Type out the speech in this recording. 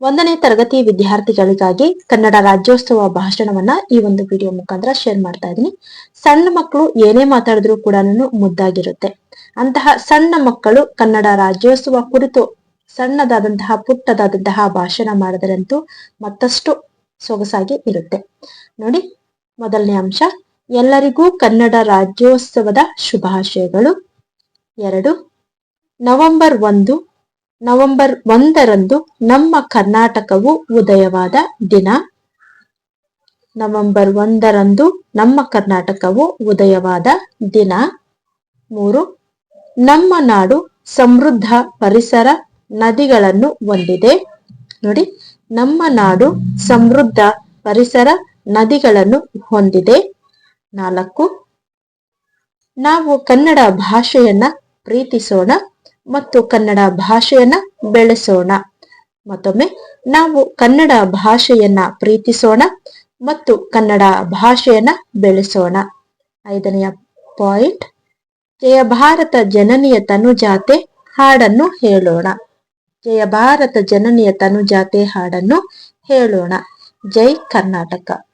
ಒಂದನೇ ತರಗತಿ ವಿದ್ಯಾರ್ಥಿಗಳಿಗಾಗಿ ಕನ್ನಡ ರಾಜ್ಯೋತ್ಸವ ಭಾಷಣವನ್ನ ಈ ಒಂದು ವಿಡಿಯೋ ಮುಖಾಂತರ ಶೇರ್ ಮಾಡ್ತಾ ಇದ್ದೀನಿ. ಸಣ್ಣ ಮಕ್ಕಳು ಏನೇ ಮಾತಾಡಿದ್ರು ಕೂಡ ಮುದ್ದಾಗಿರುತ್ತೆ. ಅಂತಹ ಸಣ್ಣ ಮಕ್ಕಳು ಕನ್ನಡ ರಾಜ್ಯೋತ್ಸವ ಕುರಿತು ಸಣ್ಣದಾದಂತಹ, ಪುಟ್ಟದಾದಂತಹ ಭಾಷಣ ಮಾಡಿದರಂತೂ ಮತ್ತಷ್ಟು ಸೊಗಸಾಗಿ ಇರುತ್ತೆ. ನೋಡಿ, ಮೊದಲನೇ ಅಂಶ. ಎಲ್ಲರಿಗೂ ಕನ್ನಡ ರಾಜ್ಯೋತ್ಸವದ ಶುಭಾಶಯಗಳು. ಎರಡು, ನವೆಂಬರ್ ಒಂದು ನವೆಂಬರ್ ಒಂದರಂದು ನಮ್ಮ ಕರ್ನಾಟಕವು ಉದಯವಾದ ದಿನ. ನವೆಂಬರ್ ಒಂದರಂದು ನಮ್ಮ ಕರ್ನಾಟಕವು ಉದಯವಾದ ದಿನ. ಮೂರು, ನಮ್ಮ ನಾಡು ಸಮೃದ್ಧ ಪರಿಸರ ನದಿಗಳನ್ನು ಹೊಂದಿದೆ. ನೋಡಿ, ನಮ್ಮ ನಾಡು ಸಮೃದ್ಧ ಪರಿಸರ ನದಿಗಳನ್ನು ಹೊಂದಿದೆ. ನಾಲ್ಕು, ನಾವು ಕನ್ನಡ ಭಾಷೆಯನ್ನ ಪ್ರೀತಿಸೋಣ ಮತ್ತು ಕನ್ನಡ ಭಾಷೆಯನ್ನ ಬೆಳೆಸೋಣ. ಮತ್ತೊಮ್ಮೆ, ನಾವು ಕನ್ನಡ ಭಾಷೆಯನ್ನ ಪ್ರೀತಿಸೋಣ ಮತ್ತು ಕನ್ನಡ ಭಾಷೆಯನ್ನ ಬೆಳೆಸೋಣ. ಐದನೆಯ ಪಾಯಿಂಟ್, ಜಯ ಭಾರತ ಜನನಿಯ ತನುಜಾತೆ ಹಾಡನ್ನು ಹೇಳೋಣ. ಜಯ ಭಾರತ ಜನನಿಯ ತನುಜಾತೆ ಹಾಡನ್ನು ಹೇಳೋಣ. ಜೈ ಕರ್ನಾಟಕ.